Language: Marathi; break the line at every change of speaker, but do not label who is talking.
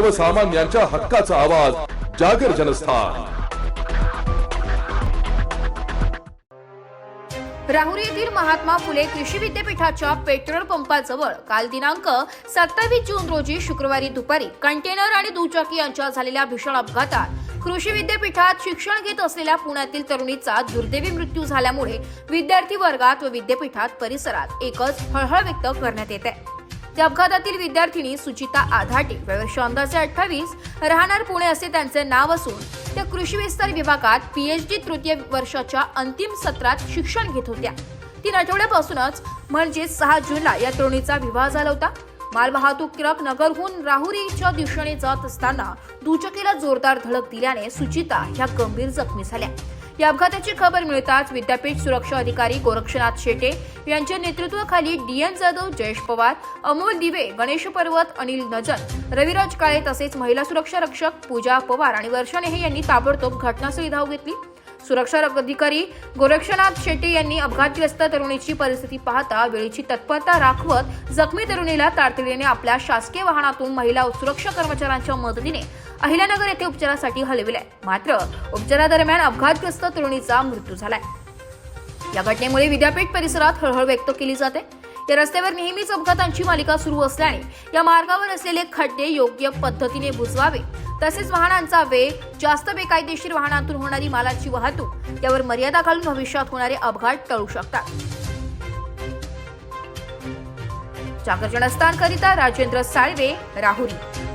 सर्वसामान्यांच्या हक्काचा आवाज जागर जनस्थान.
राहुरी येथील महात्मा फुले कृषी विद्यापीठाच्या पेट्रोल पंपाजवळ काल दिनांक सत्तावीस जून रोजी शुक्रवारी दुपारी कंटेनर आणि दुचाकी यांच्या झालेल्या भीषण अपघातात कृषी विद्यापीठात शिक्षण घेत असलेल्या पुण्यातील तरुणीचा दुर्दैवी मृत्यू झाल्यामुळे विद्यार्थी वर्गात व विद्यापीठात परिसरात एकच हळहळ व्यक्त करण्यात येत आहे. त्या अपघातातील विद्यार्थिनी सुचिता आधाटे वयवर्ष अंदाजे अठ्ठावीस राहणार पुणे असे त्यांचे नाव असून त्या कृषी विस्तार विभागात पीएचडी तृतीय वर्षाच्या अंतिम सत्रात शिक्षण घेत होत्या. तीन आठवड्यापासूनच म्हणजे सहा जूनला या तरुणीचा विवाह झाला होता. मालवाहतूक ट्रक नगरहून राहुरीच्या दिशेने जात असताना दुचकीला जोरदार धडक दिल्याने सुचिता ह्या गंभीर जखमी झाल्या. या अपघाताची खबर मिळताच विद्यापीठ सुरक्षा अधिकारी गोरक्षनाथ शेटे यांच्या नेतृत्वाखाली डीएन जाधव जयेश पवार अमोल दिवे गणेश पर्वत अनिल नजन रविराज काळे तसेच महिला सुरक्षा रक्षक पूजा पवार आणि वर्षा नेहे यांनी ताबडतोब घटनास्थळी धाव घेतली. सुरक्षा अधिकारी गोरक्षनाथ शेट्टी यांनी अपघातग्रस्त तरुणीची परिस्थिती पाहता वेळेची तत्परता राखवत जखमी तरुणीला तातडीने आपल्या शासकीय वाहनातून महिला सुरक्षा कर्मचाऱ्यांच्या मदतीने अहिल्यानगर येथे उपचारासाठी हलविले मात्र उपचारादरम्यान अपघातग्रस्त तरुणीचा मृत्यू झालाय. या घटनेमुळे विद्यापीठ परिसरात हळहळ व्यक्त केली जाते. या रस्त्यावर नेहमीच अपघातांची मालिका सुरू असल्याने या मार्गावर असलेले खड्डे योग्य पद्धतीने बुजवावे. तसेच वाहनांचा वेग जास्त बेकायदेशीर वाहनातून होणारी मालाची वाहतूक यावर मर्यादा घालून भविष्यात होणारे अपघात टळू शकतात. जागरण करिता राजेंद्र साळवे राहुरी.